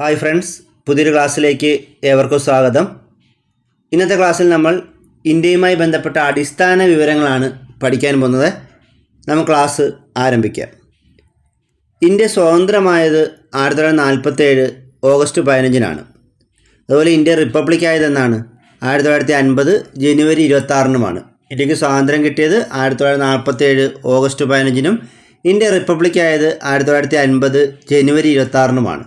Hi friends പുതിയൊരു ക്ലാസ്സിലേക്ക് ഏവർക്കും സ്വാഗതം. ഇന്നത്തെ ക്ലാസ്സിൽ നമ്മൾ ഇന്ത്യയുമായി ബന്ധപ്പെട്ട അടിസ്ഥാന വിവരങ്ങളാണ് പഠിക്കാൻ പോകുന്നത്. നമുക്ക് ക്ലാസ് ആരംഭിക്കാം. ഇന്ത്യ സ്വതന്ത്രമായത് ആയിരത്തി തൊള്ളായിരത്തി നാൽപ്പത്തേഴ് ഓഗസ്റ്റ് പതിനഞ്ചിനാണ്. അതുപോലെ ഇന്ത്യ റിപ്പബ്ലിക് ആയതെന്നാണ് ആയിരത്തി തൊള്ളായിരത്തി അൻപത് ജനുവരി ഇരുപത്തി ആറിനുമാണ് ഇന്ത്യയ്ക്ക് സ്വാതന്ത്ര്യം കിട്ടിയത് ആയിരത്തി തൊള്ളായിരത്തി നാൽപ്പത്തേഴ് ഓഗസ്റ്റ് പതിനഞ്ചിനും ഇന്ത്യ റിപ്പബ്ലിക് ആയത് ആയിരത്തി തൊള്ളായിരത്തി അൻപത് ജനുവരി ഇരുപത്തി ആറിനുമാണ്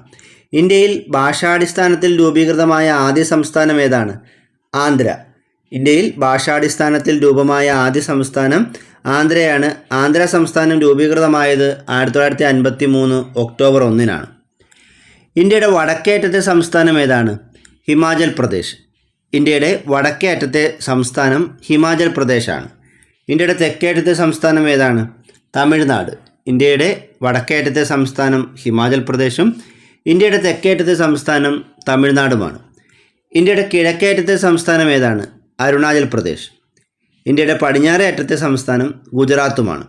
ഇന്ത്യയിൽ ഭാഷാടിസ്ഥാനത്തിൽ രൂപീകൃതമായ ആദ്യ സംസ്ഥാനം ഏതാണ്? ആന്ധ്ര. ഇന്ത്യയിൽ ഭാഷാടിസ്ഥാനത്തിൽ രൂപമായ ആദ്യ സംസ്ഥാനം ആന്ധ്രയാണ്. ആന്ധ്ര സംസ്ഥാനം രൂപീകൃതമായത് ആയിരത്തി തൊള്ളായിരത്തി അൻപത്തി മൂന്ന് ഒക്ടോബർ ഒന്നിനാണ്. ഇന്ത്യയുടെ വടക്കേ അറ്റത്തെ സംസ്ഥാനം ഏതാണ്? ഹിമാചൽ പ്രദേശ്. ഇന്ത്യയുടെ വടക്കേ അറ്റത്തെ സംസ്ഥാനം ഹിമാചൽ പ്രദേശാണ്. ഇന്ത്യയുടെ തെക്കേ അറ്റത്തെ സംസ്ഥാനം ഏതാണ്? തമിഴ്നാട്. ഇന്ത്യയുടെ വടക്കേ അറ്റത്തെ സംസ്ഥാനം ഹിമാചൽ പ്രദേശും ഇന്ത്യയുടെ തെക്കേറ്റത്തെ സംസ്ഥാനം തമിഴ്നാടുമാണ്. ഇന്ത്യയുടെ കിഴക്കേറ്റത്തെ സംസ്ഥാനം ഏതാണ്? അരുണാചൽ പ്രദേശ്. ഇന്ത്യയുടെ പടിഞ്ഞാറേ അറ്റത്തെ സംസ്ഥാനം ഗുജറാത്തുമാണ്.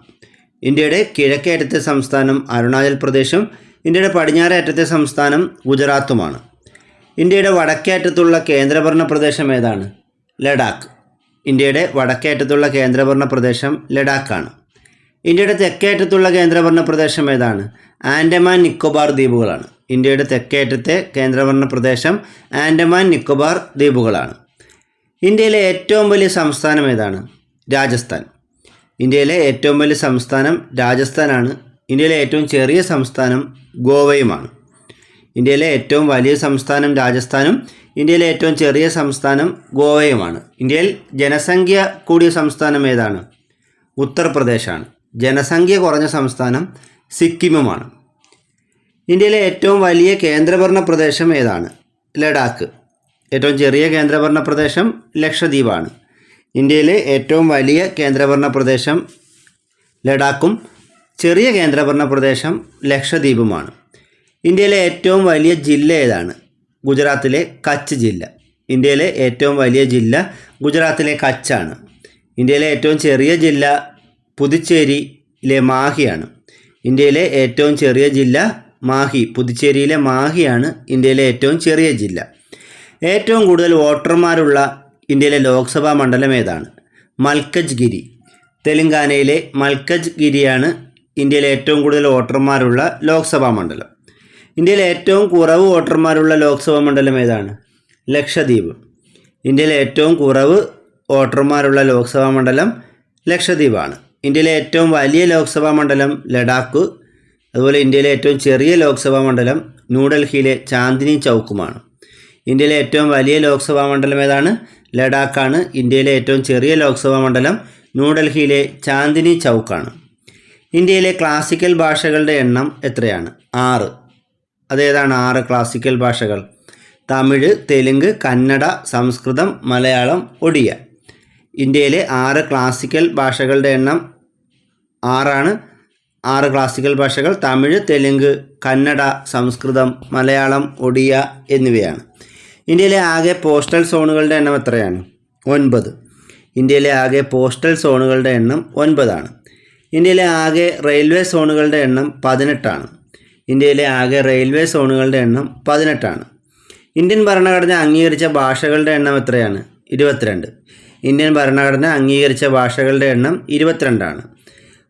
ഇന്ത്യയുടെ കിഴക്കേ അറ്റത്തെ സംസ്ഥാനം അരുണാചൽ പ്രദേശും ഇന്ത്യയുടെ പടിഞ്ഞാറേ അറ്റത്തെ സംസ്ഥാനം ഗുജറാത്തുമാണ്. ഇന്ത്യയുടെ വടക്കേ അറ്റത്തുള്ള കേന്ദ്രഭരണ പ്രദേശം ഏതാണ്? ലഡാക്ക്. ഇന്ത്യയുടെ വടക്കേ അറ്റത്തുള്ള കേന്ദ്രഭരണ പ്രദേശം ലഡാക്കാണ്. ഇന്ത്യയുടെ തെക്കേ അറ്റത്തുള്ള കേന്ദ്രഭരണ പ്രദേശം ഏതാണ്? ആൻഡമാൻ നിക്കോബാർ ദ്വീപുകളാണ്. ഇന്ത്യയുടെ തെക്കേറ്റത്തെ കേന്ദ്രഭരണ പ്രദേശം ആൻഡമാൻ നിക്കോബാർ ദ്വീപുകളാണ്. ഇന്ത്യയിലെ ഏറ്റവും വലിയ സംസ്ഥാനം ഏതാണ്? രാജസ്ഥാൻ. ഇന്ത്യയിലെ ഏറ്റവും വലിയ സംസ്ഥാനം രാജസ്ഥാനാണ്. ഇന്ത്യയിലെ ഏറ്റവും ചെറിയ സംസ്ഥാനം ഗോവയുമാണ്. ഇന്ത്യയിലെ ഏറ്റവും വലിയ സംസ്ഥാനം രാജസ്ഥാനും ഇന്ത്യയിലെ ഏറ്റവും ചെറിയ സംസ്ഥാനം ഗോവയുമാണ്. ഇന്ത്യയിൽ ജനസംഖ്യ കൂടിയ സംസ്ഥാനം ഏതാണ്? ഉത്തർപ്രദേശാണ്. ജനസംഖ്യ കുറഞ്ഞ സംസ്ഥാനം സിക്കിമുമാണ്. ഇന്ത്യയിലെ ഏറ്റവും വലിയ കേന്ദ്രഭരണ പ്രദേശം ഏതാണ്? ലഡാക്ക്. ഏറ്റവും ചെറിയ കേന്ദ്രഭരണ പ്രദേശം ലക്ഷദ്വീപാണ്. ഇന്ത്യയിലെ ഏറ്റവും വലിയ കേന്ദ്രഭരണ പ്രദേശം ലഡാക്കും ചെറിയ കേന്ദ്രഭരണ പ്രദേശം ലക്ഷദ്വീപുമാണ്. ഇന്ത്യയിലെ ഏറ്റവും വലിയ ജില്ല ഏതാണ്? ഗുജറാത്തിലെ കച്ച് ജില്ല. ഇന്ത്യയിലെ ഏറ്റവും വലിയ ജില്ല ഗുജറാത്തിലെ കച്ചാണ്. ഇന്ത്യയിലെ ഏറ്റവും ചെറിയ ജില്ല പുതുച്ചേരിയിലെ മാഹിയാണ്. ഇന്ത്യയിലെ ഏറ്റവും ചെറിയ ജില്ല മാഹി പുതുച്ചേരിയിലെ മാഹിയാണ് ഇന്ത്യയിലെ ഏറ്റവും ചെറിയ ജില്ല. ഏറ്റവും കൂടുതൽ വോട്ടർമാരുള്ള ഇന്ത്യയിലെ ലോക്സഭാ മണ്ഡലം ഏതാണ്? മൽക്കജ് ഗിരി തെലങ്കാനയിലെ മൽക്കജ് ഗിരിയാണ് ഇന്ത്യയിലെ ഏറ്റവും കൂടുതൽ വോട്ടർമാരുള്ള ലോക്സഭാ മണ്ഡലം. ഇന്ത്യയിലെ ഏറ്റവും കുറവ് വോട്ടർമാരുള്ള ലോക്സഭാ മണ്ഡലം ഏതാണ്? ലക്ഷദ്വീപ്. ഇന്ത്യയിലെ ഏറ്റവും കുറവ് വോട്ടർമാരുള്ള ലോക്സഭാ മണ്ഡലം ലക്ഷദ്വീപാണ്. ഇന്ത്യയിലെ ഏറ്റവും വലിയ ലോക്സഭാ മണ്ഡലം ലഡാക്ക് അതുപോലെ ഇന്ത്യയിലെ ഏറ്റവും ചെറിയ ലോക്സഭാ മണ്ഡലം ന്യൂഡൽഹിയിലെ ചാന്ദിനി ചൗക്കുമാണ്. ഇന്ത്യയിലെ ഏറ്റവും വലിയ ലോക്സഭാ മണ്ഡലം ഏതാണ്? ലഡാക്കാണ്. ഇന്ത്യയിലെ ഏറ്റവും ചെറിയ ലോക്സഭാ മണ്ഡലം ന്യൂഡൽഹിയിലെ ചാന്ദിനി ചൗക്കാണ്. ഇന്ത്യയിലെ ക്ലാസിക്കൽ ഭാഷകളുടെ എണ്ണം എത്രയാണ്? ആറ്. അതേതാണ് ആറ് ക്ലാസിക്കൽ ഭാഷകൾ? തമിഴ് തെലുങ്ക് കന്നഡ സംസ്കൃതം മലയാളം ഒഡിയ ഇന്ത്യയിലെ ആറ് ക്ലാസിക്കൽ ഭാഷകളുടെ എണ്ണം ആറാണ്. ആറ് ക്ലാസിക്കൽ ഭാഷകൾ തമിഴ് തെലുങ്ക് കന്നഡ സംസ്കൃതം മലയാളം ഒഡിയ എന്നിവയാണ്. ഇന്ത്യയിലെ ആകെ പോസ്റ്റൽ സോണുകളുടെ എണ്ണം എത്രയാണ്? ഒൻപത്. ഇന്ത്യയിലെ ആകെ പോസ്റ്റൽ സോണുകളുടെ എണ്ണം ഒൻപതാണ്. ഇന്ത്യയിലെ ആകെ റെയിൽവേ സോണുകളുടെ എണ്ണം പതിനെട്ടാണ്. ഇന്ത്യയിലെ ആകെ റെയിൽവേ സോണുകളുടെ എണ്ണം പതിനെട്ടാണ്. ഇന്ത്യൻ ഭരണഘടന അംഗീകരിച്ച ഭാഷകളുടെ എണ്ണം എത്രയാണ്? ഇരുപത്തിരണ്ട്. ഇന്ത്യൻ ഭരണഘടന അംഗീകരിച്ച ഭാഷകളുടെ എണ്ണം ഇരുപത്തിരണ്ടാണ്.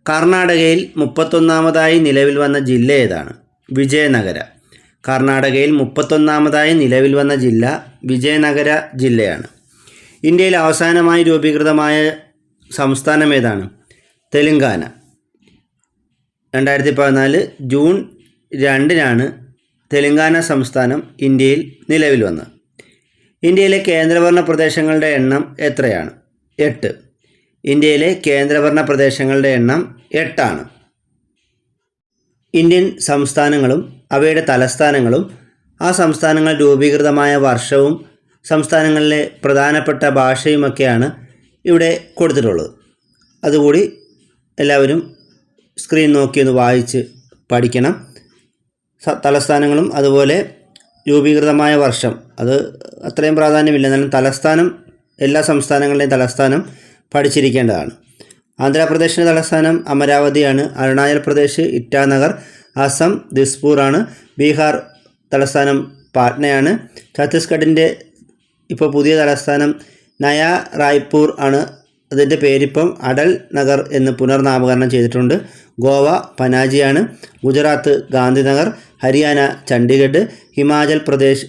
കർണാടകയിൽ മുപ്പത്തൊന്നാമതായി നിലവിൽ വന്ന ജില്ല ഏതാണ്? വിജയനഗര. കർണാടകയിൽ മുപ്പത്തൊന്നാമതായി നിലവിൽ വന്ന ജില്ല വിജയനഗര ജില്ലയാണ്. ഇന്ത്യയിൽ അവസാനമായി രൂപീകൃതമായ സംസ്ഥാനം ഏതാണ്? തെലുങ്കാന. രണ്ടായിരത്തി പതിനാല് ജൂൺ രണ്ടിനാണ് തെലുങ്കാന സംസ്ഥാനം ഇന്ത്യയിൽ നിലവിൽ വന്നത്. ഇന്ത്യയിലെ കേന്ദ്രഭരണ പ്രദേശങ്ങളുടെ എണ്ണം എത്രയാണ്? എട്ട്. ഇന്ത്യയിലെ കേന്ദ്രഭരണ പ്രദേശങ്ങളുടെ എണ്ണം എട്ടാണ്. ഇന്ത്യൻ സംസ്ഥാനങ്ങളും അവയുടെ തലസ്ഥാനങ്ങളും ആ സംസ്ഥാനങ്ങൾ രൂപീകൃതമായ വർഷവും സംസ്ഥാനങ്ങളിലെ പ്രധാനപ്പെട്ട ഭാഷയുമൊക്കെയാണ് ഇവിടെ കൊടുത്തിട്ടുള്ളത്. അതുകൂടി എല്ലാവരും സ്ക്രീൻ നോക്കി ഒന്ന് വായിച്ച് പഠിക്കണം. തലസ്ഥാനങ്ങളും അതുപോലെ രൂപീകൃതമായ വർഷം. അത് അത്രയും പ്രാധാന്യമില്ല. എന്നാലും തലസ്ഥാനം എല്ലാ സംസ്ഥാനങ്ങളുടെയും തലസ്ഥാനം പഠിച്ചിരിക്കേണ്ടതാണ്. ആന്ധ്രാപ്രദേശിന്റെ തലസ്ഥാനം അമരാവതിയാണ്. അരുണാചൽ പ്രദേശ് ഇറ്റാനഗർ അസം ദിസ്പൂറാണ് ബീഹാർ തലസ്ഥാനം പാട്നയാണ്. ഛത്തീസ്ഗഡിന്റെ ഇപ്പോൾ പുതിയ തലസ്ഥാനം നയ റായ്പൂർ ആണ്. അതിന്റെ പേരിപ്പം അടൽ നഗർ എന്ന് പുനർനാമകരണം ചെയ്തിട്ടുണ്ട്. ഗോവ പനാജിയാണ്. ഗുജറാത്ത് ഗാന്ധിനഗർ ഹരിയാന ചണ്ഡീഗഡ് ഹിമാചൽ പ്രദേശ്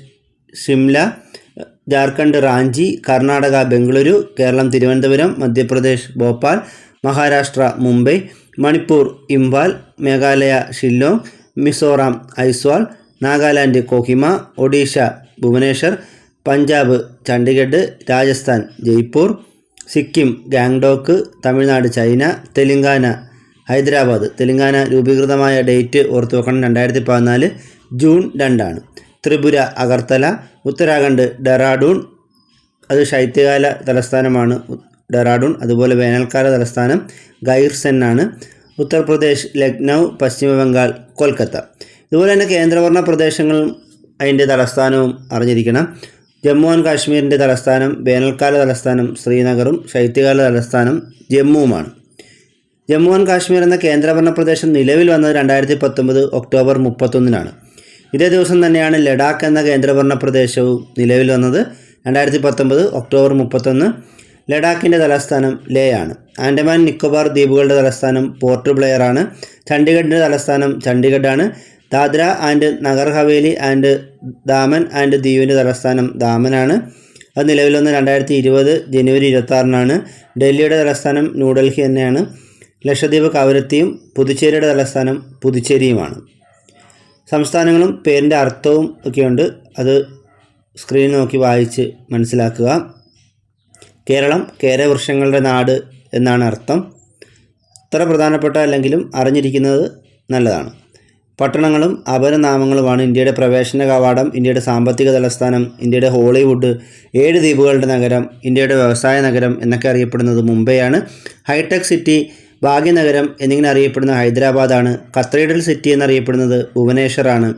ഷിംല ജാർഖണ്ഡ് റാഞ്ചി കർണാടക ബംഗളൂരു കേരളം തിരുവനന്തപുരം മധ്യപ്രദേശ് ഭോപ്പാൽ മഹാരാഷ്ട്ര മുംബൈ മണിപ്പൂർ ഇംഫാൽ മേഘാലയ ഷില്ലോങ് മിസോറാം ഐസ്വാൾ നാഗാലാൻഡ് കോഹിമ ഒഡീഷ ഭുവനേശ്വർ പഞ്ചാബ് ചണ്ഡീഗഡ് രാജസ്ഥാൻ ജയ്പൂർ സിക്കിം ഗാംഗ്ടോക്ക് തമിഴ്നാട് ചൈന തെലുങ്കാന ഹൈദരാബാദ്. തെലുങ്കാന രൂപീകൃതമായ ഡേറ്റ് ഓർത്തു വെക്കണം രണ്ടായിരത്തി പതിനാല് ജൂൺ രണ്ടാണ്. ത്രിപുര അഗർത്തല ഉത്തരാഖണ്ഡ് ഡെറാഡൂൺ. അത് ശൈത്യകാല തലസ്ഥാനമാണ്. ഡെറാഡൂൺ അതുപോലെ വേനൽക്കാല തലസ്ഥാനം ഗൈർസെൻ ആണ്. ഉത്തർപ്രദേശ് ലക്നൗ പശ്ചിമ ബംഗാൾ കൊൽക്കത്ത. ഇതുപോലെ തന്നെ കേന്ദ്രഭരണ പ്രദേശങ്ങളും അതിന്റെ തലസ്ഥാനവും അറിഞ്ഞിരിക്കണം. ജമ്മു ആൻഡ് കാശ്മീരിന്റെ തലസ്ഥാനം വേനൽക്കാല തലസ്ഥാനം ശ്രീനഗറും ശൈത്യകാല തലസ്ഥാനം ജമ്മുവുമാണ്. ജമ്മു ആൻഡ് കാശ്മീർ എന്ന കേന്ദ്രഭരണ പ്രദേശം നിലവിൽ വന്നത് രണ്ടായിരത്തി പത്തൊമ്പത് ഒക്ടോബർ മുപ്പത്തൊന്നിനാണ്. ഇതേ ദിവസം തന്നെയാണ് ലഡാക്ക് എന്ന കേന്ദ്രഭരണ പ്രദേശവും നിലവിൽ വന്നത്. രണ്ടായിരത്തി പത്തൊമ്പത് ഒക്ടോബർ മുപ്പത്തൊന്ന് ലഡാക്കിന്റെ തലസ്ഥാനം ലേ ആണ് ആൻഡമാൻ നിക്കോബാർ ദ്വീപുകളുടെ തലസ്ഥാനം പോർട്ട് ബ്ലെയർ ആണ് ചണ്ഡീഗഡിന്റെ തലസ്ഥാനം ചണ്ഡീഗഡ് ആണ് Dadra and Nagar Haveli and Daman and ദ്വീപിന്റെ തലസ്ഥാനം ദാമനാണ്. അത് നിലവിൽ വന്ന് രണ്ടായിരത്തി ഇരുപത് ജനുവരി ഇരുപത്താറിനാണ് ഡൽഹിയുടെ തലസ്ഥാനം ന്യൂഡൽഹി തന്നെയാണ്. ലക്ഷദ്വീപ് കവരത്തിയും പുതുച്ചേരിയുടെ തലസ്ഥാനം പുതുച്ചേരിയുമാണ്. സംസ്ഥാനങ്ങളും പേരിന്റെ അർത്ഥവും ഒക്കെയുണ്ട്. അത് സ്ക്രീൻ നോക്കി വായിച്ച് മനസ്സിലാക്കുക. കേരളം കേരവൃക്ഷങ്ങളുടെ നാട് എന്നാണ് അർത്ഥം. അത്ര പ്രധാനപ്പെട്ട അല്ലെങ്കിലും അറിഞ്ഞിരിക്കുന്നത് നല്ലതാണ്. പട്ടണങ്ങളും അപരനാമങ്ങളുമാണ് ഇന്ത്യയുടെ പ്രവേശന കവാടം ഇന്ത്യയുടെ സാമ്പത്തിക തലസ്ഥാനം ഇന്ത്യയുടെ ഹോളിവുഡ് ഏഴ് ദ്വീപുകളുടെ നഗരം ഇന്ത്യയുടെ വ്യവസായ നഗരം എന്നൊക്കെ അറിയപ്പെടുന്നത് മുംബൈയാണ്. ഹൈടെക് സിറ്റി ഭാഗ്യനഗരം എന്നിങ്ങനെ അറിയപ്പെടുന്ന ഹൈദരാബാദാണ് കത്രീഡൽ സിറ്റി എന്നറിയപ്പെടുന്നത് ഭുവനേശ്വറാണ്.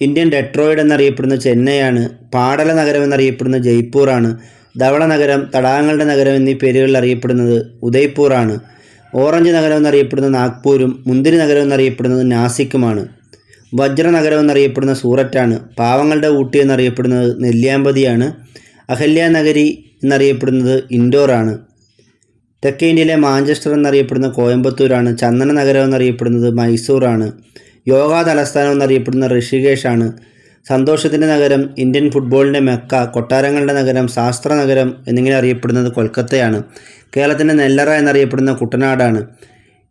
ഇന്ത്യൻ ഡെട്രോയിഡ് എന്നറിയപ്പെടുന്ന ചെന്നൈയാണ്. പാടല നഗരം എന്നറിയപ്പെടുന്ന ജയ്പൂറാണ്. ധവള നഗരം തടാകങ്ങളുടെ നഗരം എന്നീ പേരുകളിൽ അറിയപ്പെടുന്നത് ഉദയ്പൂറാണ്. ഓറഞ്ച് നഗരം എന്നറിയപ്പെടുന്ന നാഗ്പൂരും മുന്തിരി നഗരം എന്നറിയപ്പെടുന്നത് നാസിക്കുമാണ്. വജ്ര നഗരം എന്നറിയപ്പെടുന്ന സൂററ്റാണ്. പാവങ്ങളുടെ ഊട്ടി എന്നറിയപ്പെടുന്നത് നെല്ലിയാമ്പതിയാണ്. അഹല്യ നഗരി എന്നറിയപ്പെടുന്നത് ഇൻഡോറാണ്. തെക്കേ ഇന്ത്യയിലെ മാഞ്ചസ്റ്റർ എന്നറിയപ്പെടുന്ന കോയമ്പത്തൂരാണ് ചന്ദന നഗരം എന്നറിയപ്പെടുന്നത് മൈസൂറാണ് യോഗാ തലസ്ഥാനം എന്നറിയപ്പെടുന്ന ഋഷികേഷാണ് സന്തോഷത്തിന്റെ നഗരം ഇന്ത്യൻ ഫുട്ബോളിന്റെ മെക്ക കൊട്ടാരങ്ങളുടെ നഗരം ശാസ്ത്ര നഗരം എന്നിങ്ങനെ അറിയപ്പെടുന്നത് കൊൽക്കത്തയാണ് കേരളത്തിന്റെ നെല്ലറ എന്നറിയപ്പെടുന്ന കുട്ടനാടാണ്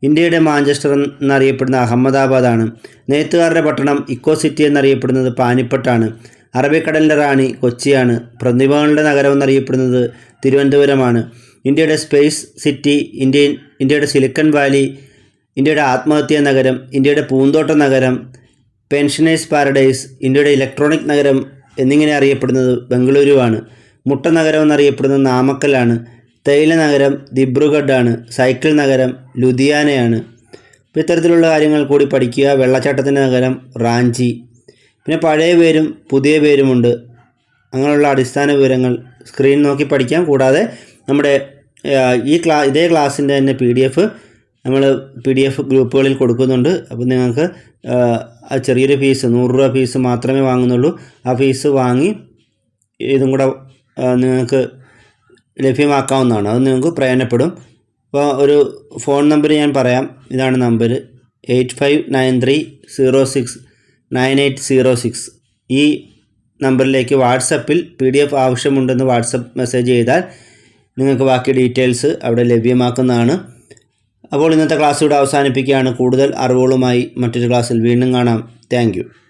ഇന്ത്യയുടെ മാഞ്ചസ്റ്റർ എന്നറിയപ്പെടുന്ന അഹമ്മദാബാദാണ് നെയ്ത്തുകാരുടെ പട്ടണം ഇക്കോ സിറ്റി എന്നറിയപ്പെടുന്നത് പാനിപ്പട്ടാണ് അറബിക്കടലിന്റെ റാണി കൊച്ചിയാണ് പ്രതിഭകളുടെ നഗരം എന്നറിയപ്പെടുന്നത് തിരുവനന്തപുരമാണ് ഇന്ത്യയുടെ സ്പേസ് സിറ്റി ഇന്ത്യൻ ഇന്ത്യയുടെ സിലിക്കൺ വാലി ഇന്ത്യയുടെ ആത്മഹത്യാ നഗരം ഇന്ത്യയുടെ പൂന്തോട്ട നഗരം പെൻഷനേഴ്സ് പാരഡൈസ് ഇന്ത്യയുടെ ഇലക്ട്രോണിക് നഗരം എന്നിങ്ങനെ അറിയപ്പെടുന്നത് ബംഗളൂരുവാണ്. മുട്ട നഗരം എന്നറിയപ്പെടുന്നത് നാമക്കലാണ് തേയില നഗരം ദിബ്രുഗഡാണ്. സൈക്കിൾ നഗരം ലുധിയാനയാണ്. അപ്പോൾ ഇത്തരത്തിലുള്ള കാര്യങ്ങൾ കൂടി പഠിക്കുക. വെള്ളച്ചാട്ടത്തിന്റെ നഗരം റാഞ്ചി. പിന്നെ പഴയ പേരും പുതിയ പേരുമുണ്ട്. അങ്ങനെയുള്ള അടിസ്ഥാന വിവരങ്ങൾ സ്ക്രീൻ നോക്കി പഠിക്കാം. കൂടാതെ നമ്മുടെ ഈ ക്ലാ ഇതേ ക്ലാസ്സിന്റെ തന്നെ പി ഡി എഫ് നമ്മൾ പി ഡി എഫ് ഗ്രൂപ്പുകളിൽ കൊടുക്കുന്നുണ്ട്. അപ്പോൾ നിങ്ങൾക്ക് ആ, ചെറിയൊരു ഫീസ് നൂറ് രൂപ ഫീസ് മാത്രമേ വാങ്ങുന്നുള്ളൂ. ആ ഫീസ് വാങ്ങി ഇതും കൂടെ നിങ്ങൾക്ക് ലഭ്യമാക്കാവുന്നതാണ്. അത് നിങ്ങൾക്ക് പ്രയോജനപ്പെടും. അപ്പോൾ ഒരു ഫോൺ നമ്പർ ഞാൻ പറയാം. ഇതാണ് number eight five nine three zero six nine eight zero six. ഈ നമ്പറിലേക്ക് വാട്സപ്പിൽ പി ഡി എഫ് ആവശ്യമുണ്ടെന്ന് വാട്സപ്പ് മെസ്സേജ് ചെയ്താൽ നിങ്ങൾക്ക് ബാക്കി ഡീറ്റെയിൽസ് അവിടെ ലഭ്യമാക്കുന്നതാണ്. അപ്പോൾ ഇന്നത്തെ ക്ലാസ് ഇവിടെ അവസാനിപ്പിക്കുകയാണ്. കൂടുതൽ അറിവുകളുമായി മറ്റൊരു ക്ലാസ്സിൽ വീണ്ടും കാണാം. താങ്ക്